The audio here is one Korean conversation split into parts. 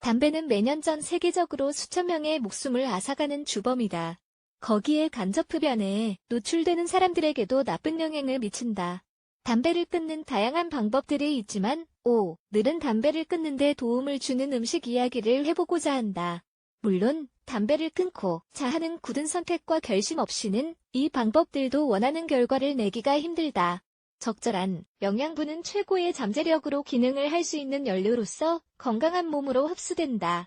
담배는 매년 전 세계적으로 수천 명의 목숨을 앗아가는 주범이다. 거기에 간접 흡연에 노출되는 사람들에게도 나쁜 영향을 미친다. 담배를 끊는 다양한 방법들이 있지만 오, 늘은 담배를 끊는 데 도움을 주는 음식 이야기를 해보고자 한다. 물론 담배를 끊고 자하는 굳은 선택과 결심 없이는 이 방법들도 원하는 결과를 내기가 힘들다. 적절한 영양분은 최고의 잠재력으로 기능을 할 수 있는 연료로서 건강한 몸으로 흡수된다.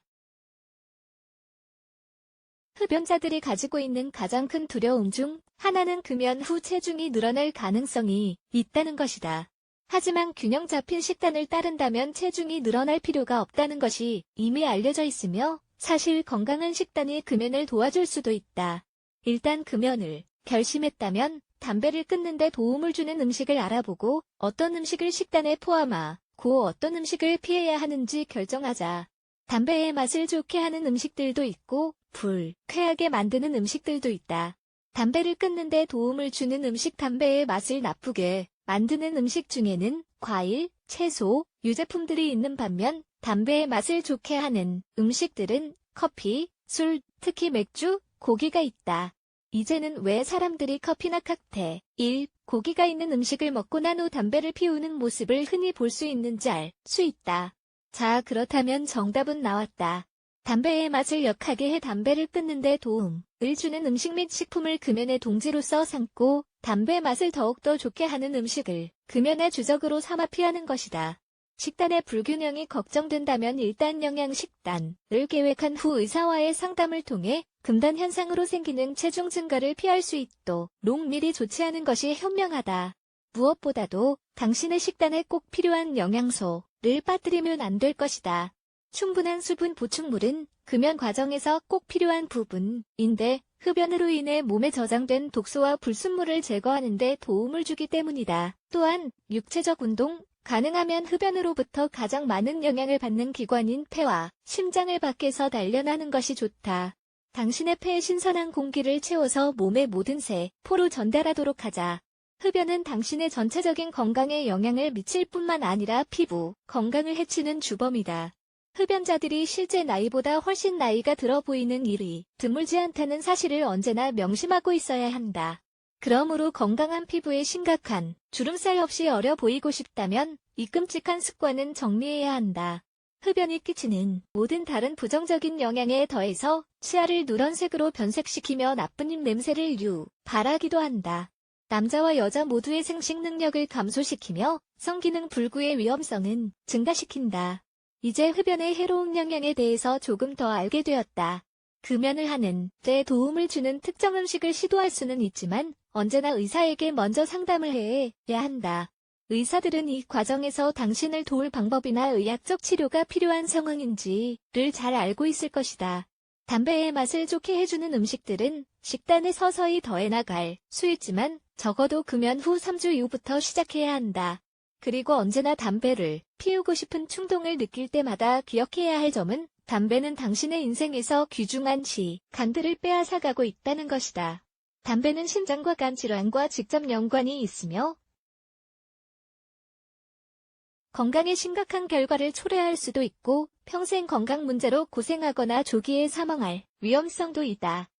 흡연자들이 가지고 있는 가장 큰 두려움 중 하나는 금연 후 체중이 늘어날 가능성이 있다는 것이다. 하지만 균형 잡힌 식단을 따른다면 체중이 늘어날 필요가 없다는 것이 이미 알려져 있으며 사실 건강한 식단이 금연을 도와줄 수도 있다. 일단 금연을 결심했다면 담배를 끊는데 도움을 주는 음식을 알아보고 어떤 음식을 식단에 포함하 고 어떤 음식을 피해야 하는지 결정하자. 담배의 맛을 좋게 하는 음식들도 있고 불쾌하게 만드는 음식들도 있다. 담배를 끊는데 도움을 주는 음식 담배의 맛을 나쁘게 만드는 음식 중에는 과일, 채소, 유제품들이 있는 반면 담배의 맛을 좋게 하는 음식들은 커피, 술, 특히 맥주, 고기가 있다. 이제는 왜 사람들이 커피나 칵테일, 고기가 있는 음식을 먹고 난 후 담배를 피우는 모습을 흔히 볼 수 있는지 알 수 있다. 자, 그렇다면 정답은 나왔다. 담배의 맛을 역하게 해 담배를 끊는데 도움을 주는 음식 및 식품을 금연의 동지로서 삼고 담배 맛을 더욱더 좋게 하는 음식을 금연의 주적으로 삼아 피하는 것이다. 식단의 불균형이 걱정된다면 일단 영양식단을 계획한 후 의사와의 상담을 통해 금단 현상으로 생기는 체중 증가를 피할 수 있도록 미리 조치하는 것이 현명하다. 무엇보다도 당신의 식단에 꼭 필요한 영양소를 빠뜨리면 안 될 것이다. 충분한 수분 보충물은 금연 과정에서 꼭 필요한 부분인데 흡연으로 인해 몸에 저장된 독소와 불순물을 제거하는 데 도움을 주기 때문이다. 또한 육체적 운동, 가능하면 흡연으로부터 가장 많은 영향을 받는 기관인 폐와 심장을 밖에서 단련하는 것이 좋다. 당신의 폐에 신선한 공기를 채워서 몸의 모든 세 포로 전달하도록 하자. 흡연은 당신의 전체적인 건강에 영향을 미칠 뿐만 아니라 피부, 건강을 해치는 주범이다. 흡연자들이 실제 나이보다 훨씬 나이가 들어 보이는 일이 드물지 않다는 사실을 언제나 명심하고 있어야 한다. 그러므로 건강한 피부에 심각한 주름살 없이 어려 보이고 싶다면 이 끔찍한 습관은 정리해야 한다. 흡연이 끼치는 모든 다른 부정적인 영향에 더해서 치아를 누런색으로 변색시키며 나쁜 입 냄새를 유발하기도 한다. 남자와 여자 모두의 생식 능력을 감소시키며 성기능 불구의 위험성은 증가시킨다. 이제 흡연의 해로운 영향에 대해서 조금 더 알게 되었다. 금연을 하는 데 도움을 주는 특정 음식을 시도할 수는 있지만 언제나 의사에게 먼저 상담을 해야 한다. 의사들은 이 과정에서 당신을 도울 방법이나 의학적 치료가 필요한 상황인지를 잘 알고 있을 것이다. 담배의 맛을 좋게 해주는 음식들은 식단에 서서히 더해 나갈 수 있지만 적어도 금연 후 3주 이후부터 시작해야 한다. 그리고 언제나 담배를 피우고 싶은 충동을 느낄 때마다 기억해야 할 점은 담배는 당신의 인생에서 귀중한 시간들을 빼앗아가고 있다는 것이다. 담배는 심장과 간 질환과 직접 연관이 있으며 건강에 심각한 결과를 초래할 수도 있고 평생 건강 문제로 고생하거나 조기에 사망할 위험성도 있다.